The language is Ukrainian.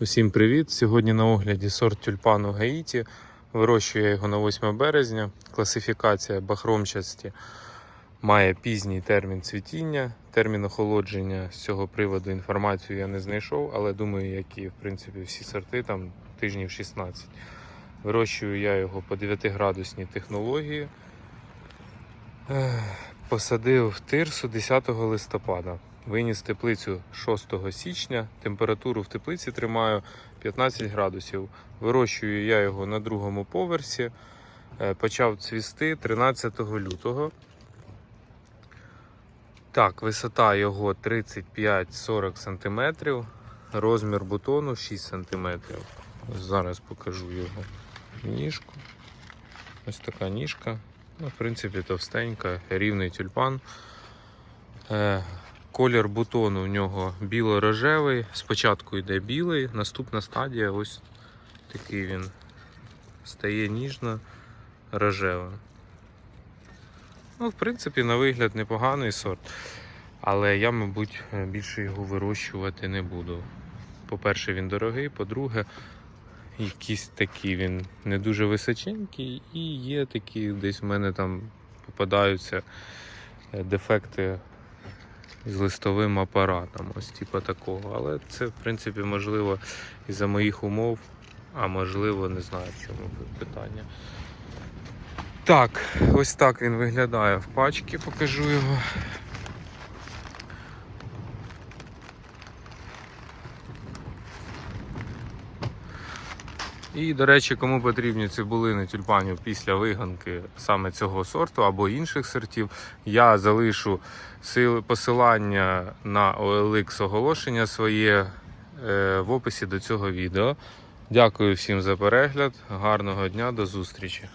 Усім привіт! Сьогодні на огляді сорт тюльпану Гаїті. Вирощую я його на 8 березня. Класифікація бахромчасті має пізній термін цвітіння. Термін охолодження з цього приводу інформацію я не знайшов, але думаю, як і в принципі всі сорти, там тижнів 16. Вирощую я його по 9-градусній технології. Посадив тирсу 10 листопада. Виніс теплицю 6 січня. Температуру в теплиці тримаю 15 градусів. Вирощую я його на другому поверсі. Е, Почав цвісти 13 лютого. Так, висота його 35-40 см. Розмір бутону 6 см. Зараз покажу його ніжку. Ось така ніжка. Ну, в принципі, товстенька, рівний тюльпан. Колір бутону в нього біло-рожевий. Спочатку йде білий, наступна стадія ось такий він стає ніжно рожевим. Ну, в принципі, на вигляд непоганий сорт. Але я, мабуть, більше його вирощувати не буду. По-перше, він дорогий, по-друге, якийсь такий він не дуже височенький, і є такі, десь в мене там попадаються е, дефекти з листовим апаратом, ось типу такого. Але це, в принципі, можливо, і за моїх умов, а можливо, не знаю, в чому питання. Так, ось так він виглядає в пачці, покажу його. І, до речі, кому потрібні цибулини тюльпанів після виганки саме цього сорту або інших сортів, я залишу сил- посилання на OLX оголошення своє е, в описі до цього відео. Дякую всім за перегляд. Гарного дня, до зустрічі!